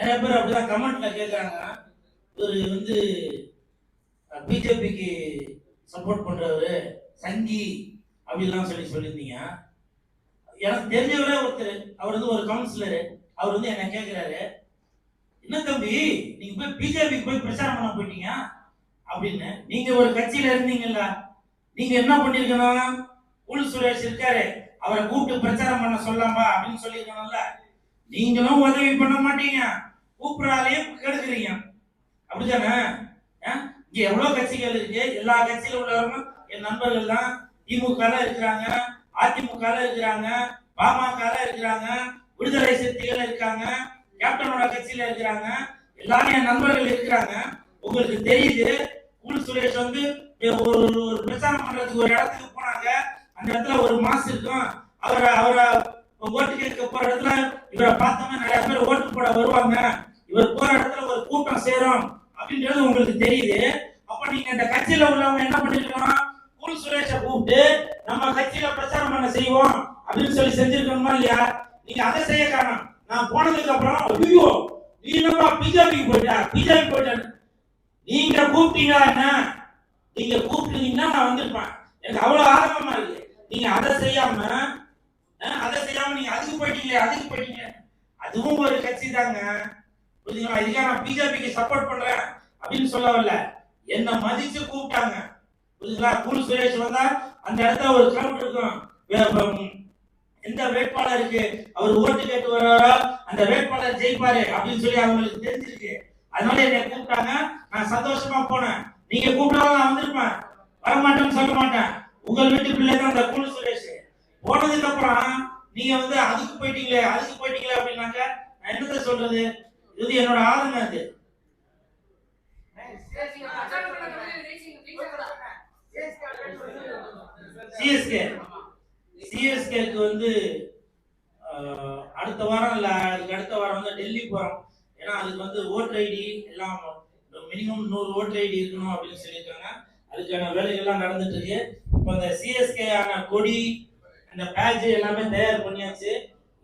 நிறைய பேர் அப்படிதான் கமெண்ட்ல கேட்குறாங்க இவர் வந்து பிஜேபிக்கு சப்போர்ட் பண்றவரு சங்கி அப்படிலாம் சொல்லி சொல்லியிருந்தீங்க. எனக்கு தெரிஞ்சவரே ஒருத்தர். அவர் வந்து ஒரு கவுன்சிலர் அவர் வந்து என்ன கேட்குறாரு என்ன தம்பி நீங்க போய் பிஜேபிக்கு போய் பிரச்சாரம் பண்ண போயிட்டீங்க? அப்படின்னு. நீங்க ஒரு கட்சியில இருந்தீங்கல்ல. நீங்க என்ன பண்ணிருக்கணும்? உள் சுரேஷ் இருக்காரு. அவரை கூப்பிட்டு பிரச்சாரம் பண்ண சொல்லாமா அப்படின்னு சொல்லியிருக்கணும்ல. நீங்களும் உதவி பண்ண மாட்டீங்க. கூப்பிடாலேயே கெடுக்குறீங்க அப்படிதானே ஆ? இங்க எவ்வளவு கட்சிகள் இருக்கு? எல்லா கட்சியில உள்ளவர்களும் என் நண்பர்கள் தான் திமுக இருக்கிறாங்க அதிமுக இருக்கிறாங்க பாமக இருக்கிறாங்க விடுதலை சிறுத்தைகள் இருக்காங்க கேப்டனோட கட்சியில இருக்கிறாங்க. எல்லாரும் என் நண்பர்கள் இருக்கிறாங்க. உங்களுக்கு தெரியுது உள் சுரேஷ் வந்து ஒரு ஒரு- ஒரு பிரச்சாரம் பண்றதுக்கு ஒரு இடத்துக்கு போனாங்க. அந்த இடத்துல ஒரு மாசு இருக்கும். அவரை அவரை ஓட்டு கேட்க போற இடத்துல இவரை பார்த்தோம்னா நிறைய பேர் ஓட்டு போட வருவாங்க. ஒரு போராட்டத்துல இடத்துல ஒரு கூட்டம் சேரும் அப்படின்றது உங்களுக்கு தெரியுது. அப்ப நீங்க இந்த கட்சியில உள்ளவங்க என்ன பண்ணிருக்கணும் கூல் சுரேஷ கூப்பிட்டு நம்ம கட்சியில பிரச்சாரம் பண்ண செய்வோம் அப்படின்னு சொல்லி செஞ்சிருக்கணுமா இல்லையா? நீங்க அதை செய்ய காரணம். நான் போனதுக்கு அப்புறம் ஐயோ நீ என்னப்பா பிஜேபிக்கு போயிட்டா? பிஜேபி போயிட்டேன் நீங்க கூப்பிட்டீங்களா என்ன? நீங்க கூப்பிட்டீங்கன்னா நான் வந்திருப்பேன். எனக்கு அவ்வளவு ஆர்வமா இருக்கு. நீங்க அதை செய்யாம அதை செய்யாம நீங்க அதுக்கு போயிட்டீங்களே அதுக்கு போயிட்டீங்க. அதுவும் ஒரு கட்சி தாங்க. புரியுதுங்களா இதுக்காக நான் பிஜேபிக்கு சப்போர்ட் பண்றேன் அப்படின்னு சொல்ல வரல என்ன மதிச்சு கூப்பிட்டாங்க. புரியுதுங்களா குரு சுரேஷ் வந்தா அந்த இடத்துல ஒரு கிரௌட் இருக்கும். எந்த வேட்பாளர் எந்த வேட்பாளருக்கு அவர் ஓட்டு கேட்டு வர்றாரோ? அந்த வேட்பாளர் ஜெயிப்பாரு அப்படின்னு சொல்லி அவங்களுக்கு தெரிஞ்சிருக்கு. அதனால என்னை கூப்பிட்டாங்க. நான் சந்தோஷமா போனேன். நீங்க கூப்பிட்டாலும் நான் வந்திருப்பேன். வரமாட்டேன்னு சொல்ல மாட்டேன். உங்கள் வீட்டு பிள்ளை தான் அந்த குழு சுரேஷ். போனதுக்கு அப்புறம் நீங்க வந்து அதுக்கு போயிட்டீங்களே அதுக்கு போயிட்டீங்களே அப்படின்னாக்க நான் என்னத்த சொல்றது? இது என்னோட ஆதங்கம் அது. சிஎஸ்கே சிஎஸ்கேக்கு வந்து அடுத்த வாரம் இல்ல அதுக்கு அடுத்த வாரம் வந்து டெல்லி போறோம். ஏன்னா அதுக்கு வந்து ஓட்டர் ஐடி எல்லாம் மினிமம் நூறு ஓட்டர் ஐடி இருக்கணும் அப்படின்னு சொல்லியிருக்காங்க. அதுக்கான வேலைகள்லாம் நடந்துட்டு இருக்கு இப்போ அந்த சிஎஸ்கே ஆன கொடி அந்த பேட்ச் எல்லாமே தயார் பண்ணியாச்சு.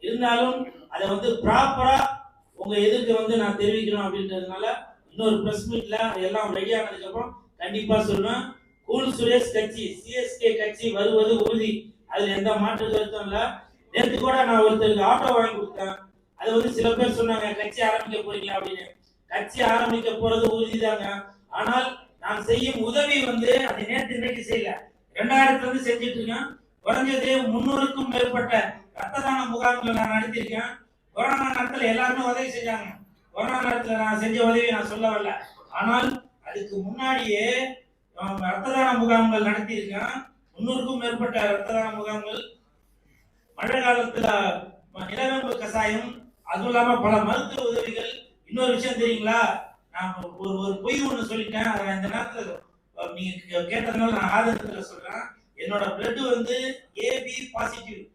இருந்தாலும் அதை வந்து ப்ராப்பரா உங்க எதிர்க்கு வந்து நான் தெரிவிக்கணும் அப்படின்றதுனால இன்னொரு பிரஸ் மீட்ல எல்லாம் ரெடி ஆனதுக்கு அப்புறம் கண்டிப்பா சொல்லுவேன் கூல் சுரேஷ் கட்சி சிஎஸ்கே கட்சி வருவது உறுதி. அதுல எந்த மாற்று கருத்தும் இல்ல. நேற்று கூட நான் ஒருத்தருக்கு ஆட்டோ வாங்கி கொடுத்தேன். அது வந்து சில பேர் சொன்னாங்க கட்சி ஆரம்பிக்க போறீங்களா அப்படின்னு. கட்சி ஆரம்பிக்க போறது உறுதிதாங்க ஆனால் நான் செய்யும் உதவி வந்து அது நேற்று இன்னைக்கு செய்யல. ரெண்டாயிரத்துல இருந்து செஞ்சுட்டு இருக்கேன். குறைஞ்சது முன்னூறுக்கும் மேற்பட்ட ரத்த தான முகாம்களை நான் நடத்திருக்கேன் கொரோனா நேரத்தில் எல்லாருமே உதவி செஞ்சாங்க. கொரோனா நேரத்தில் நான் செஞ்ச உதவி நான் சொல்ல வரல. ஆனால் அதுக்கு முன்னாடியே ரத்த தான முகாம்கள் நடத்தியிருக்கேன். முன்னூறுக்கும் மேற்பட்ட ரத்த தான முகாம்கள். மழை காலத்துல இளவேம்பு நிலவேம்பு கசாயம் அதுவும் இல்லாம பல மருத்துவ உதவிகள். இன்னொரு விஷயம் தெரியுங்களா? நான் ஒரு ஒரு பொய் ஒன்று சொல்லிட்டேன். அதை இந்த நேரத்தில் நீங்க கே- கேட்டதுனால நான் ஆதரத்துல சொல்றேன். என்னோட பிளட் வந்து ஏபி பாசிட்டிவ்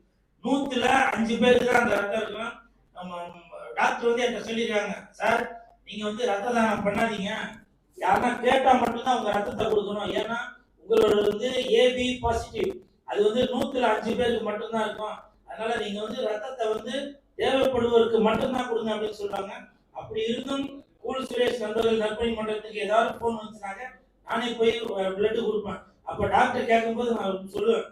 நூத்துல அஞ்சு பேருக்கு தான் அந்த ரத்தம் இருக்கும். நம்ம டாக்டர் வந்து என்கிட்ட சொல்லியிருக்காங்க சார் நீங்க வந்து ரத்த தானம் பண்ணாதீங்க. யாருன்னா கேட்டா மட்டும்தான் உங்க ரத்தத்தை கொடுக்கணும். ஏன்னா உங்களோட வந்து ஏபி பாசிட்டிவ் அது வந்து நூத்துல அஞ்சு பேருக்கு மட்டும்தான் இருக்கும். அதனால நீங்க வந்து ரத்தத்தை வந்து தேவைப்படுவதற்கு மட்டும்தான் கொடுங்க அப்படின்னு சொல்றாங்க. அப்படி இருந்தும் கூல் சுரேஷ் நண்பர்கள் நற்பணி மன்றத்துக்கு ஏதாவது போன் வந்துச்சுனாங்க நானே போய் பிளட்டு கொடுப்பேன். அப்ப டாக்டர் கேட்கும்போது நான் சொல்லுவேன்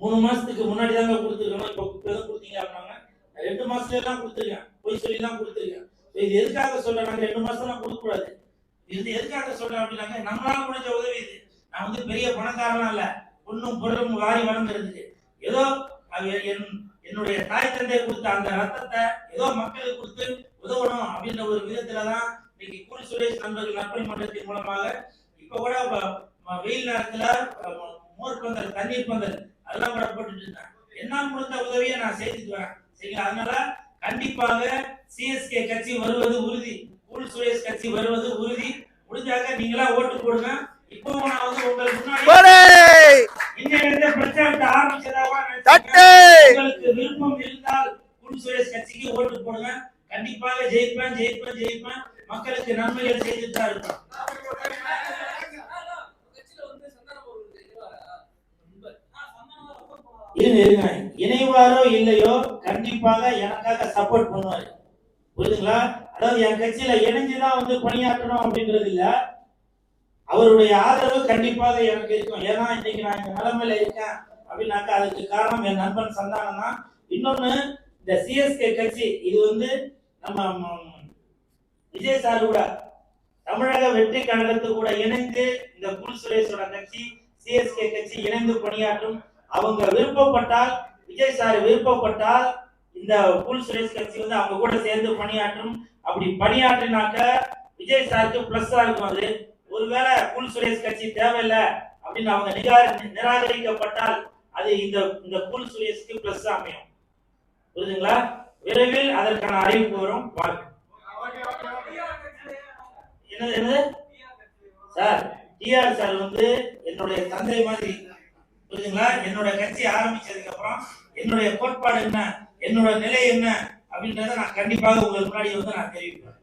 மூணு மாசத்துக்கு முன்னாடி தாங்க கொடுத்துருக்கணும். இப்போ கொடுத்தீங்க அப்படின்னாங்க. ரெண்டு மாசத்துல எல்லாம் கொடுத்துருக்கேன் போய் சொல்லி தான் கொடுத்துருக்கேன் இது எதுக்காக சொல்றேன்? நாங்க ரெண்டு மாசம்லாம் கொடுக்க கூடாது இது எதுக்காக சொல்றேன் அப்படின்னாங்க நம்மளால முடிஞ்ச உதவி இது. நான் வந்து பெரிய பணக்காரலாம் இல்ல. பொண்ணும் பொருளும் வாரி வளர்ந்துருக்கு ஏதோ என் என்னுடைய தாய் தந்தை கொடுத்த அந்த ரத்தத்தை ஏதோ மக்களுக்கு கொடுத்து உதவணும் அப்படின்ற ஒரு விதத்துல தான் இன்னைக்கு கூலி சுரேஷ் நண்பர்கள் நற்பணி மன்றத்தின் மூலமாக இப்ப கூட வெயில் நேரத்துல மோர் பந்தல் தண்ணீர் பந்தல் அதெல்லாம் கூட போட்டுட்டு இருந்தேன் என்னால் முடிந்த உதவியை நான் செய்துட்டு வரேன் சரிங்களா அதனால கண்டிப்பாக சிஎஸ்கே கட்சி வருவது உறுதி. கூல் சுரேஷ் கட்சி வருவது உறுதி. முடிஞ்சாக்க நீங்களா ஓட்டு போடுங்க. இப்போ நான் வந்து உங்களுக்கு முன்னாடி இன்னையிலிருந்து பிரச்சாரத்தை ஆரம்பிச்சதாக உங்களுக்கு விருப்பம் இருந்தால் கூல் சுரேஷ் கட்சிக்கு ஓட்டு போடுங்க. கண்டிப்பாக ஜெயிப்பேன் ஜெயிப்பேன் ஜெயிப்பேன். மக்களுக்கு நன்மைகள் செய்துட்டு தான் இருப்பேன். இருங்க இருங்க இணைவாரோ இல்லையோ கண்டிப்பாக எனக்காக சப்போர்ட் பண்ணுவாரு. புரியுதுங்களா அதாவது என் கட்சியில இணைஞ்சுதான் வந்து பணியாற்றணும் அப்படின்றது இல்ல. அவருடைய ஆதரவு கண்டிப்பாக எனக்கு இருக்கும். ஏன்னா இன்னைக்கு நான் இந்த நிலைமையில இருக்கேன் அப்படின்னாக்கா அதுக்கு காரணம் என் நண்பன் சந்தானம் தான். இன்னொன்னு இந்த சிஎஸ்கே கட்சி இது வந்து நம்ம விஜய் சார் கூட தமிழக வெற்றி கழகத்து கூட இணைந்து இந்த குல் சுரேஷோட கட்சி சிஎஸ்கே கட்சி இணைந்து பணியாற்றும் அவங்க விருப்பப்பட்டால் விஜய் சார் விருப்பப்பட்டால் இந்த புல் சுரேஷ் கட்சி வந்து அவங்க கூட சேர்ந்து பணியாற்றும். அப்படி பணியாற்றினாக்க விஜய் சாருக்கு பிளஸ்ஸா இருக்கும் அது. ஒருவேளை புல் சுரேஷ் கட்சி தேவையில்லை அப்படின்னு அவங்க நிகா- நிராகரிக்கப்பட்டால் அது இந்த இந்த புல் சுரேஷ்க்கு பிளஸ் அமையும். புரியுதுங்களா? விரைவில் அதற்கான அறிவிப்பு வரும். பார்க்க என்னது என்னது? சார் டிஆர் சார் வந்து என்னுடைய தந்தை மாதிரி புரியுதுங்களா? என்னோட கட்சி ஆரம்பிச்சதுக்கு அப்புறம் என்னுடைய கோட்பாடு என்ன? என்னோட நிலை என்ன? அப்படின்றத நான் கண்டிப்பாக உங்களுக்கு முன்னாடி வந்து நான் தெரிவிப்பேன்